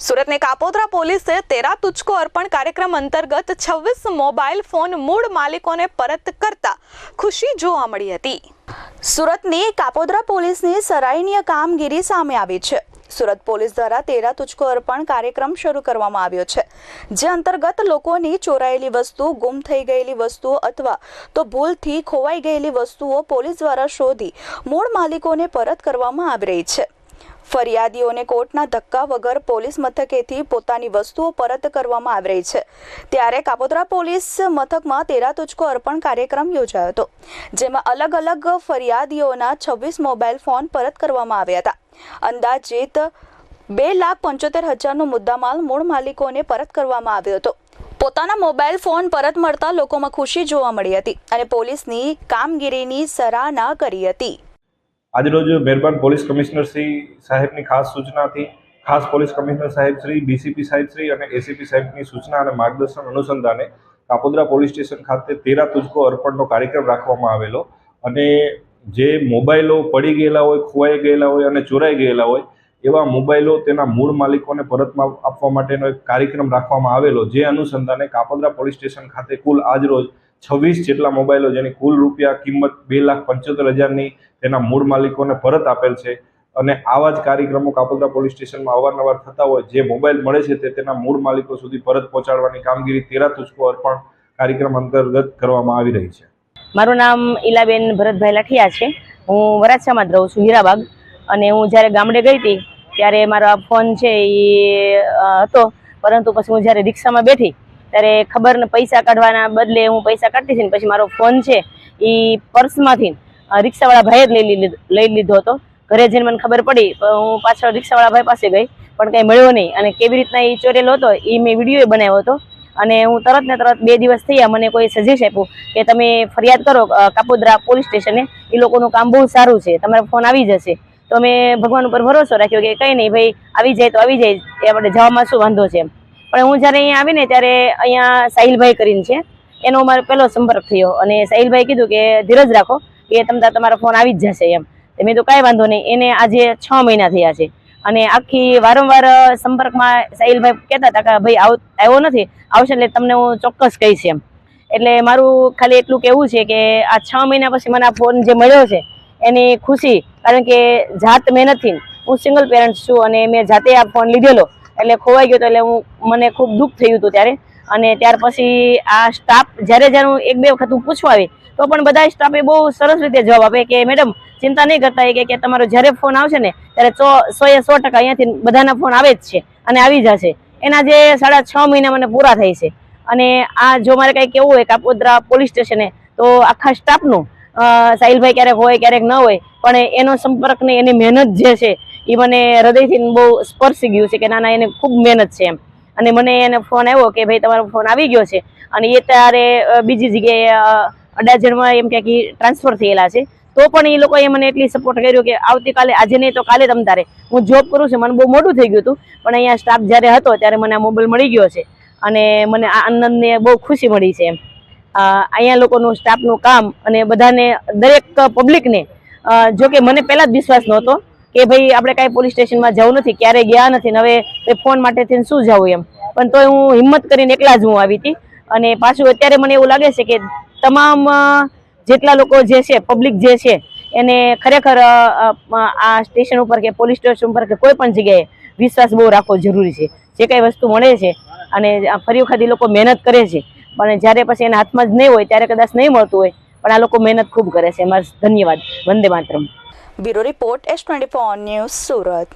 સુરતની કાપોદ્રા પોલીસે તેરા તુચકો અર્પણ કાર્યક્રમ અંતર્ગત છવ્વીસ મોબાઈલ ફોન મૂળ માલિકોને પરત કરતા ખુશી જોવા મળી હતી. સુરતની કાપોદ્રા પોલીસની સરાહનીય કામગીરી સામે આવી છે. સુરત પોલીસ દ્વારા તેરા તુચકો અર્પણ કાર્યક્રમ શરૂ કરવામાં આવ્યો છે. જે અંતર્ગત લોકોની ચોરાયેલી વસ્તુ, ગુમ થઈ ગયેલી વસ્તુઓ અથવા તો ભૂલથી ખોવાઈ ગયેલી વસ્તુઓ પોલીસ દ્વારા શોધી મૂળ માલિકોને પરત કરવામાં આવી રહી છે. ફરિયાદીઓને કોર્ટના ધક્કા વગર પોલીસ મથકેથી પોતાની વસ્તુઓ પરત કરવામાં આવી રહી છે. ત્યારે કાપોદ્રા પોલીસ મથકમાં તેરા તુચકો અર્પણ કાર્યક્રમ યોજાયો હતો, જેમાં અલગ અલગ ફરિયાદીઓના છવ્વીસ મોબાઈલ ફોન પરત કરવામાં આવ્યા હતા. અંદાજિત બે લાખ પંચોતેર હજારનો મુદ્દામાલ મૂળ માલિકોને પરત કરવામાં આવ્યો હતો. પોતાના મોબાઈલ ફોન પરત મળતા લોકોમાં ખુશી જોવા મળી હતી અને પોલીસની કામગીરીની સરાહના કરી હતી. આજરોજ મહેરબાન પોલીસ કમિશનર શ્રી સાહેબની ખાસ સૂચનાથી, ખાસ પોલીસ કમિશનર સાહેબ શ્રી ડીસીપી સાહેબ શ્રી અને એસીપી સાહેબની સૂચના અને માર્ગદર્શન અનુસંધાને કાપોદ્રા પોલીસ સ્ટેશન ખાતે તેરા તુજકો અર્પણનો કાર્યક્રમ રાખવામાં આવેલો. અને જે મોબાઈલો પડી ગયેલા હોય, ખોવાઈ ગયેલા હોય અને ચોરાઈ ગયેલા હોય એવા મોબાઈલો તેના મૂળ માલિકોને પરતમાં આપવા માટેનો એક કાર્યક્રમ રાખવામાં આવેલો, જે અનુસંધાને કાપોદ્રા પોલીસ સ્ટેશન ખાતે કુલ આજરોજ છવ્વીસ જેટલા મોબાઈલો જેની કુલ રૂપિયા કિંમત બે લાખ પંચોતેર હજારની તેના મૂળ માલિકોને પરત આપેલ છે. અને આવા જ કાર્યક્રમો કાપોદ્રા પોલીસ સ્ટેશનમાં અવારનવાર થતા હોય, જે મોબાઈલ મળે છે તે તેના મૂળ માલિકો સુધી પરત પહોંચાડવાની કામગીરી તેરા તુચકો અર્પણ કાર્યક્રમ અંતર્ગત કરવામાં આવી રહી છે. મારું નામ ઈલાબેન ભરતભાઈ લાઠિયા છે. હું વરાછામાં જ રહું છું, હીરાબાગ. અને હું જ્યારે ગામડે ગઈ હતી ત્યારે મારો આ ફોન છે એ હતો. પરંતુ પછી હું જ્યારે રિક્ષામાં બેઠી, ત્યારે ખબર ને, પૈસા કાઢવાના બદલે હું પૈસા કાઢતી હતી પછી મારો ફોન છે એ પર્સમાંથી રિક્ષાવાળા ભાઈએ જ લઈ લીધો લઈ લીધો હતો. ઘરે જઈને મને ખબર પડી હું પાછળ રિક્ષાવાળા ભાઈ પાસે ગઈ, પણ કંઈ મળ્યો નહીં. અને કેવી રીતના એ ચોરેલો હતો, એ મેં વીડિયો બનાવ્યો હતો. અને હું તરત ને તરત બે દિવસ થયા મને કોઈ સજેશ આપ્યું કે તમે ફરિયાદ કરો કાપોદ્રા પોલીસ સ્ટેશને. એ લોકોનું કામ બહુ સારું છે. તમારો ફોન આવી જશે. તો મેં ભગવાન ઉપર ભરોસો રાખ્યો કે કંઈ નહીં, ભાઈ, આવી જાય તો આવી જાય, એ આપણે જવામાં શું વાંધો છે પણ હું જ્યારે અહીંયા આવીને ત્યારે અહીંયા સાહિલભાઈ કરીને છે, એનો મારો પહેલો સંપર્ક થયો અને સાહિલભાઈ કીધું કે, ધીરજ રાખો કે તમને તમારો ફોન આવી જ જશે એમ. મેં તો કાંઈ વાંધો નહીં, એને આજે છ મહિના થયા છે. અને આખી વારંવાર સંપર્કમાં સાહિલભાઈ કહેતા હતા કે, ભાઈ, આવ, આવ્યો નથી, આવશે એટલે તમને હું ચોક્કસ કહીશ એમ. એટલે મારું ખાલી એટલું કહેવું છે કે, આ છ મહિના પછી મને આ ફોન જે મળ્યો છે એની ખુશી, કારણ કે જાત મહેનતથી હું સિંગલ પેરેન્ટ છું અને મેં જાતે આ ફોન લીધેલો. એટલે ખોવાઈ ગયો તો એટલે હું, મને ખૂબ દુઃખ થયું હતું ત્યારે. અને ત્યાર પછી આ સ્ટાફ જ્યારે જ્યારે હું એક બે વખત હું પૂછવા આવી, તો પણ બધા સ્ટાફે બહુ સરસ રીતે જવાબ આપે કે, મેડમ, ચિંતા નહીં કરતા કે કે તમારો જ્યારે ફોન આવશે ને, ત્યારે સો સો એ સો ટકા અહીંયાથી બધાના ફોન આવે જ છે અને આવી જશે. એના જે સાડા છ મહિના મને પૂરા થાય છે. અને આ જો મારે કંઈ કેવું હોય કાપોદ્રા પોલીસ સ્ટેશને, તો આખા સ્ટાફનું સાહિલભાઈ ક્યારેક હોય, ક્યારેક ન હોય, પણ એનો સંપર્ક ને એની મહેનત જે છે એ મને હૃદયથી બહુ સ્પર્શી ગયું છે કે ના ના એને ખૂબ મહેનત છે એમ. અને મને એને ફોન આવ્યો કે ભાઈ તમારો ફોન આવી ગયો છે, અને એ ત્યારે બીજી જગ્યાએ અડાજણમાં એમ ક્યાંક ટ્રાન્સફર થયેલા છે. તો પણ એ લોકોએ મને એટલી સપોર્ટ કર્યો કે આવતીકાલે, આજે નહીં તો કાલે તમ તારે. હું જોબ કરું છું, મને બહુ મોટું થઈ ગયું હતું, પણ અહીંયા સ્ટાફ જ્યારે હતો, ત્યારે મને આ મોબાઈલ મળી ગયો છે. અને મને આ આનંદને બહુ ખુશી મળી છે એમ. અહીંયા લોકોનું સ્ટાફનું કામ અને બધાને દરેક પબ્લિકને જો કે મને પહેલા જ વિશ્વાસ નહોતો કે ભાઈ આપણે કાંઈ પોલીસ સ્ટેશનમાં જવું નથી, ક્યારેય ગયા નથી, ને હવે ફોન માટે થઈને શું જવું એમ. પણ તોય હું હિંમત કરીને એકલા જ હું આવી હતી. અને પાછું અત્યારે મને એવું લાગે છે કે તમામ જેટલા લોકો જે છે પબ્લિક જે છે, એને ખરેખર આ સ્ટેશન ઉપર કે પોલીસ સ્ટેશન ઉપર કે કોઈ પણ જગ્યાએ વિશ્વાસ બહુ રાખવો જરૂરી છે. જે કાંઈ વસ્તુ મળે છે અને ફરી વખત લોકો મહેનત કરે છે. પણ જ્યારે પછી એના હાથમાં જ નહીં હોય, ત્યારે કદાચ નહીં મળતું હોય, પણ આ લોકો મહેનત ખૂબ કરે છે. એમાં ધન્યવાદ. Vande Mataram. Bureau report S twenty four news Surat.